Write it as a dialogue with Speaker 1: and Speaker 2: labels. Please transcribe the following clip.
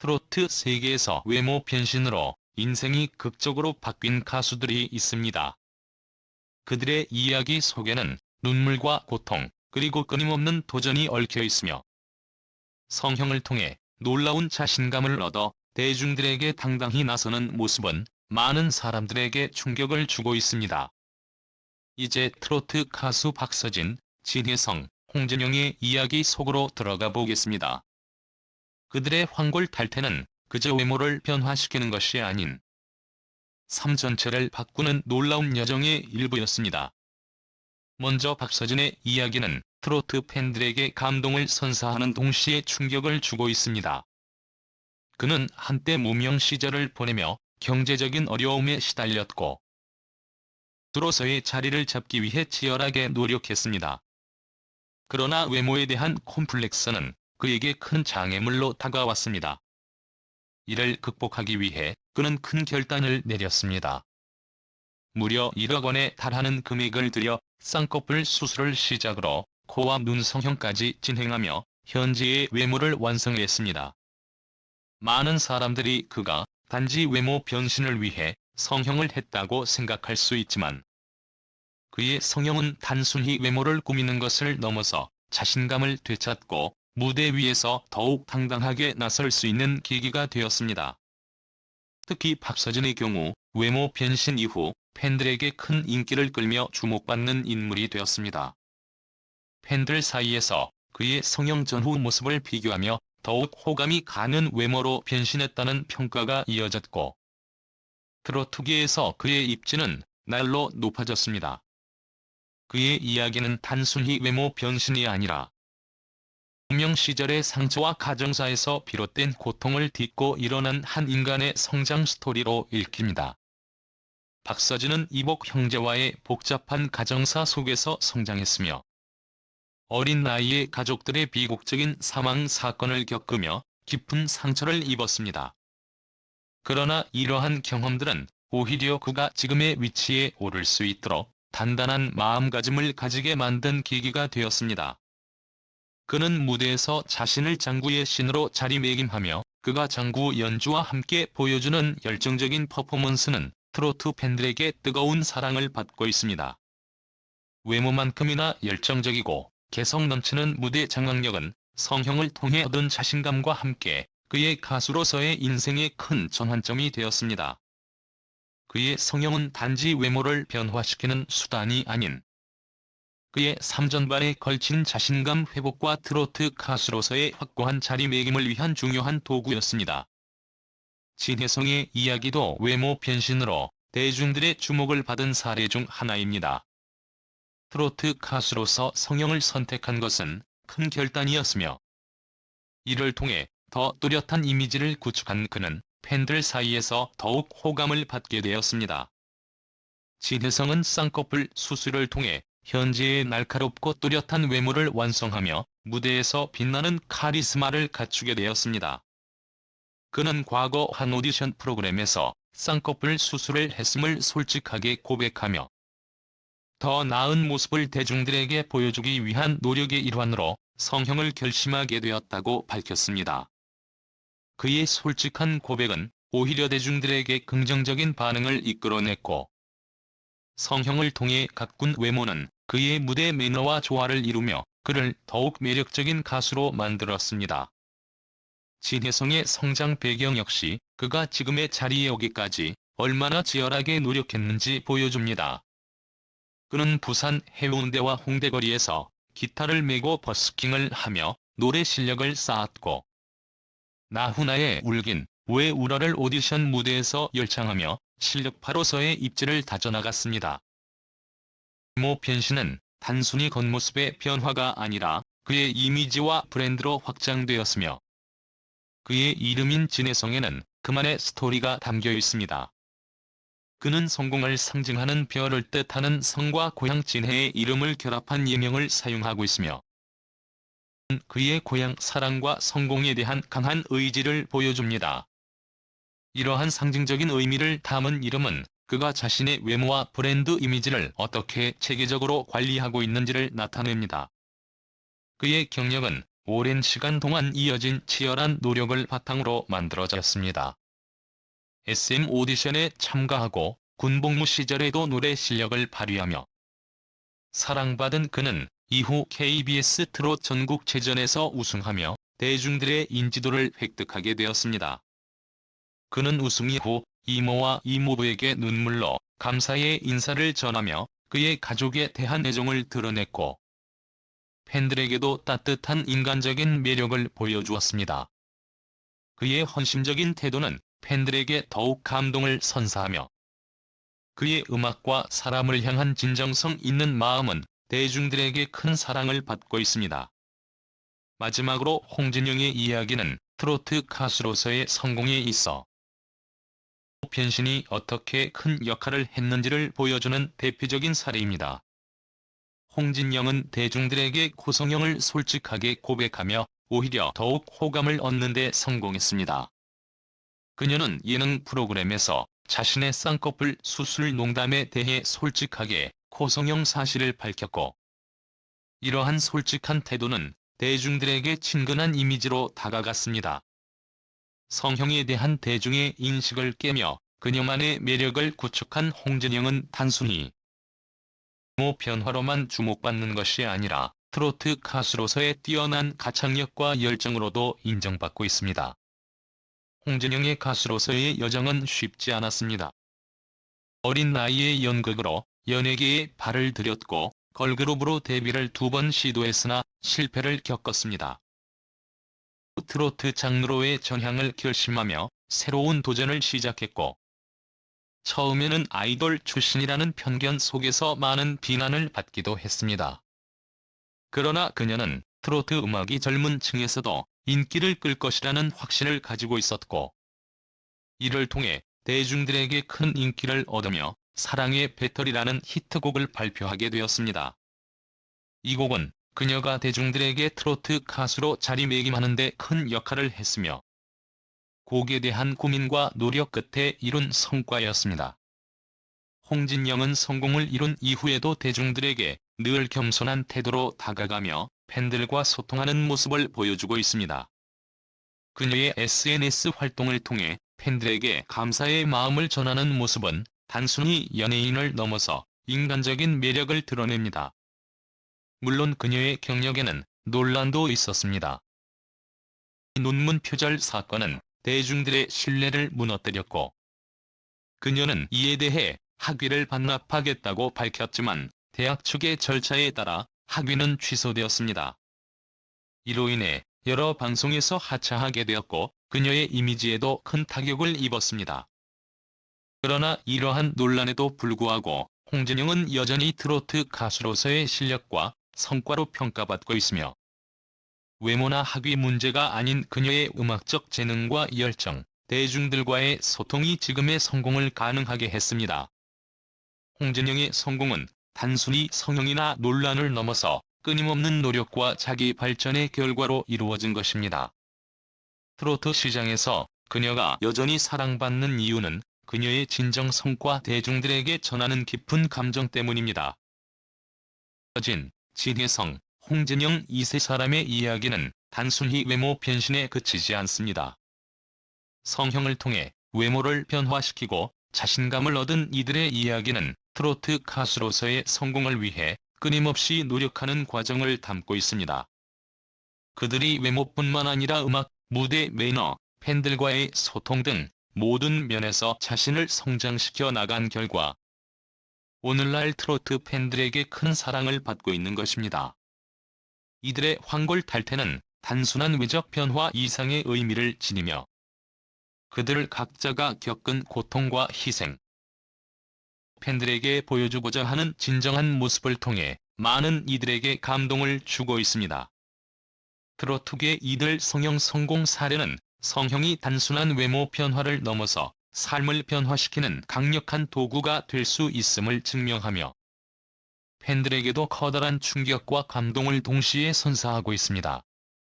Speaker 1: 트로트 세계에서 외모 변신으로 인생이 극적으로 바뀐 가수들이 있습니다. 그들의 이야기 속에는 눈물과 고통, 그리고 끊임없는 도전이 얽혀 있으며 성형을 통해 놀라운 자신감을 얻어 대중들에게 당당히 나서는 모습은 많은 사람들에게 충격을 주고 있습니다. 이제 트로트 가수 박서진, 진혜성, 홍진영의 이야기 속으로 들어가 보겠습니다. 그들의 황골 탈퇴는 그저 외모를 변화시키는 것이 아닌 삶 전체를 바꾸는 놀라운 여정의 일부였습니다. 먼저 박서진의 이야기는 트로트 팬들에게 감동을 선사하는 동시에 충격을 주고 있습니다. 그는 한때 무명 시절을 보내며 경제적인 어려움에 시달렸고 들어서의 자리를 잡기 위해 치열하게 노력했습니다. 그러나 외모에 대한 콤플렉스는 그에게 큰 장애물로 다가왔습니다. 이를 극복하기 위해 그는 큰 결단을 내렸습니다. 무려 1억 원에 달하는 금액을 들여 쌍꺼풀 수술을 시작으로 코와 눈 성형까지 진행하며 현재의 외모를 완성했습니다. 많은 사람들이 그가 단지 외모 변신을 위해 성형을 했다고 생각할 수 있지만 그의 성형은 단순히 외모를 꾸미는 것을 넘어서 자신감을 되찾고 무대 위에서 더욱 당당하게 나설 수 있는 계기가 되었습니다. 특히 박서진의 경우 외모 변신 이후 팬들에게 큰 인기를 끌며 주목받는 인물이 되었습니다. 팬들 사이에서 그의 성형 전후 모습을 비교하며 더욱 호감이 가는 외모로 변신했다는 평가가 이어졌고 트로트계에서 그의 입지는 날로 높아졌습니다. 그의 이야기는 단순히 외모 변신이 아니라 무명 시절의 상처와 가정사에서 비롯된 고통을 딛고 일어난 한 인간의 성장 스토리로 읽힙니다. 박서진은 이복 형제와의 복잡한 가정사 속에서 성장했으며 어린 나이에 가족들의 비극적인 사망 사건을 겪으며 깊은 상처를 입었습니다. 그러나 이러한 경험들은 오히려 그가 지금의 위치에 오를 수 있도록 단단한 마음가짐을 가지게 만든 계기가 되었습니다. 그는 무대에서 자신을 장구의 신으로 자리매김하며 그가 장구 연주와 함께 보여주는 열정적인 퍼포먼스는 트로트 팬들에게 뜨거운 사랑을 받고 있습니다. 외모만큼이나 열정적이고 개성 넘치는 무대 장악력은 성형을 통해 얻은 자신감과 함께 그의 가수로서의 인생의 큰 전환점이 되었습니다. 그의 성형은 단지 외모를 변화시키는 수단이 아닌 그의 삶전반에 걸친 자신감 회복과 트로트 가수로서의 확고한 자리매김을 위한 중요한 도구였습니다. 진혜성의 이야기도 외모 변신으로 대중들의 주목을 받은 사례 중 하나입니다. 트로트 가수로서 성형을 선택한 것은 큰 결단이었으며 이를 통해 더 뚜렷한 이미지를 구축한 그는 팬들 사이에서 더욱 호감을 받게 되었습니다. 진혜성은 쌍꺼풀 수술을 통해 현재의 날카롭고 뚜렷한 외모를 완성하며 무대에서 빛나는 카리스마를 갖추게 되었습니다. 그는 과거 한 오디션 프로그램에서 쌍꺼풀 수술을 했음을 솔직하게 고백하며 더 나은 모습을 대중들에게 보여주기 위한 노력의 일환으로 성형을 결심하게 되었다고 밝혔습니다. 그의 솔직한 고백은 오히려 대중들에게 긍정적인 반응을 이끌어냈고 성형을 통해 가꾼 외모는 그의 무대 매너와 조화를 이루며 그를 더욱 매력적인 가수로 만들었습니다. 진혜성의 성장 배경 역시 그가 지금의 자리에 오기까지 얼마나 치열하게 노력했는지 보여줍니다. 그는 부산 해운대와 홍대거리에서 기타를 메고 버스킹을 하며 노래 실력을 쌓았고 나훈아의 울긴 왜 울어를 오디션 무대에서 열창하며 실력파로서의 입지를 다져나갔습니다. 모 변신은 단순히 겉모습의 변화가 아니라 그의 이미지와 브랜드로 확장되었으며 그의 이름인 진혜성에는 그만의 스토리가 담겨 있습니다. 그는 성공을 상징하는 별을 뜻하는 성과 고향 진해의 이름을 결합한 예명을 사용하고 있으며 그의 고향 사랑과 성공에 대한 강한 의지를 보여줍니다. 이러한 상징적인 의미를 담은 이름은 그가 자신의 외모와 브랜드 이미지를 어떻게 체계적으로 관리하고 있는지를 나타냅니다. 그의 경력은 오랜 시간 동안 이어진 치열한 노력을 바탕으로 만들어졌습니다. SM 오디션에 참가하고 군복무 시절에도 노래 실력을 발휘하며 사랑받은 그는 이후 KBS 트롯 전국체전에서 우승하며 대중들의 인지도를 획득하게 되었습니다. 그는 우승 이후 이모와 이모부에게 눈물로 감사의 인사를 전하며 그의 가족에 대한 애정을 드러냈고 팬들에게도 따뜻한 인간적인 매력을 보여주었습니다. 그의 헌신적인 태도는 팬들에게 더욱 감동을 선사하며 그의 음악과 사람을 향한 진정성 있는 마음은 대중들에게 큰 사랑을 받고 있습니다. 마지막으로 홍진영의 이야기는 트로트 가수로서의 성공에 있어 변신이 어떻게 큰 역할을 했는지를 보여주는 대표적인 사례입니다. 홍진영은 대중들에게 고성형을 솔직하게 고백하며 오히려 더욱 호감을 얻는 데 성공했습니다. 그녀는 예능 프로그램에서 자신의 쌍꺼풀 수술 농담에 대해 솔직하게 고성형 사실을 밝혔고 이러한 솔직한 태도는 대중들에게 친근한 이미지로 다가갔습니다. 성형에 대한 대중의 인식을 깨며 그녀만의 매력을 구축한 홍진영은 단순히 모 변화로만 주목받는 것이 아니라 트로트 가수로서의 뛰어난 가창력과 열정으로도 인정받고 있습니다. 홍진영의 가수로서의 여정은 쉽지 않았습니다. 어린 나이에 연극으로 연예계에 발을 들였고 걸그룹으로 데뷔를 두 번 시도했으나 실패를 겪었습니다. 트로트 장르로의 전향을 결심하며 새로운 도전을 시작했고 처음에는 아이돌 출신이라는 편견 속에서 많은 비난을 받기도 했습니다. 그러나 그녀는 트로트 음악이 젊은 층에서도 인기를 끌 것이라는 확신을 가지고 있었고 이를 통해 대중들에게 큰 인기를 얻으며 사랑의 배터리라는 히트곡을 발표하게 되었습니다. 이 곡은 그녀가 대중들에게 트로트 가수로 자리매김하는 데 큰 역할을 했으며 곡에 대한 고민과 노력 끝에 이룬 성과였습니다. 홍진영은 성공을 이룬 이후에도 대중들에게 늘 겸손한 태도로 다가가며 팬들과 소통하는 모습을 보여주고 있습니다. 그녀의 SNS 활동을 통해 팬들에게 감사의 마음을 전하는 모습은 단순히 연예인을 넘어서 인간적인 매력을 드러냅니다. 물론 그녀의 경력에는 논란도 있었습니다. 논문 표절 사건은 대중들의 신뢰를 무너뜨렸고 그녀는 이에 대해 학위를 반납하겠다고 밝혔지만 대학 측의 절차에 따라 학위는 취소되었습니다. 이로 인해 여러 방송에서 하차하게 되었고 그녀의 이미지에도 큰 타격을 입었습니다. 그러나 이러한 논란에도 불구하고 홍진영은 여전히 트로트 가수로서의 실력과 성과로 평가받고 있으며 외모나 학위 문제가 아닌 그녀의 음악적 재능과 열정, 대중들과의 소통이 지금의 성공을 가능하게 했습니다. 홍진영의 성공은 단순히 성형이나 논란을 넘어서 끊임없는 노력과 자기 발전의 결과로 이루어진 것입니다. 트로트 시장에서 그녀가 여전히 사랑받는 이유는 그녀의 진정성과 대중들에게 전하는 깊은 감정 때문입니다. 진, 진혜성, 홍진영 이 세 사람의 이야기는 단순히 외모 변신에 그치지 않습니다. 성형을 통해 외모를 변화시키고 자신감을 얻은 이들의 이야기는 트로트 가수로서의 성공을 위해 끊임없이 노력하는 과정을 담고 있습니다. 그들이 외모뿐만 아니라 음악, 무대 매너, 팬들과의 소통 등 모든 면에서 자신을 성장시켜 나간 결과 오늘날 트로트 팬들에게 큰 사랑을 받고 있는 것입니다. 이들의 황골 탈퇴는 단순한 외적 변화 이상의 의미를 지니며 그들 각자가 겪은 고통과 희생, 팬들에게 보여주고자 하는 진정한 모습을 통해 많은 이들에게 감동을 주고 있습니다. 트로트계 이들 성형 성공 사례는 성형이 단순한 외모 변화를 넘어서 삶을 변화시키는 강력한 도구가 될 수 있음을 증명하며 팬들에게도 커다란 충격과 감동을 동시에 선사하고 있습니다.